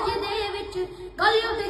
College ਦੇ ਵਿੱਚ ਗਲੀ ਉੱਤੇ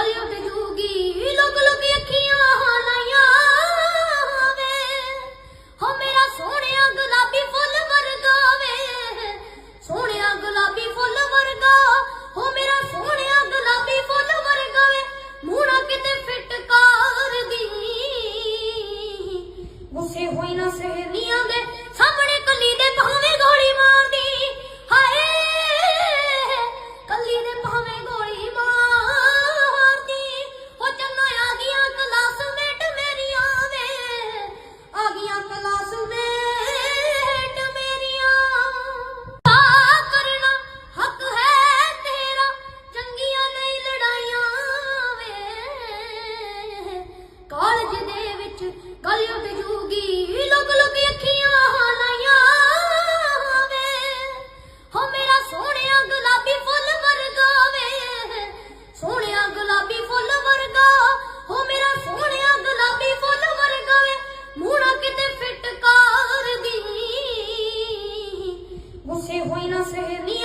Olha o bedugue ਵਿੱਚ ਗੱਲ ਜੂਗੀ। ਲੋਕ ਲੋਕ ਸੋਹਣਿਆ ਗੁਲਾਬੀ ਫੁੱਲ ਵਰਗਾ ਵੇ। ਮੇਰਾ ਸੋਹਣਿਆ ਗੁਲਾਬੀ ਫੁੱਲ ਵਰਗਾ ਵੇ। ਮੂਣਾ ਕਿਤੇ ਹੋਈ ਨਾ ਸਹਿਨੀ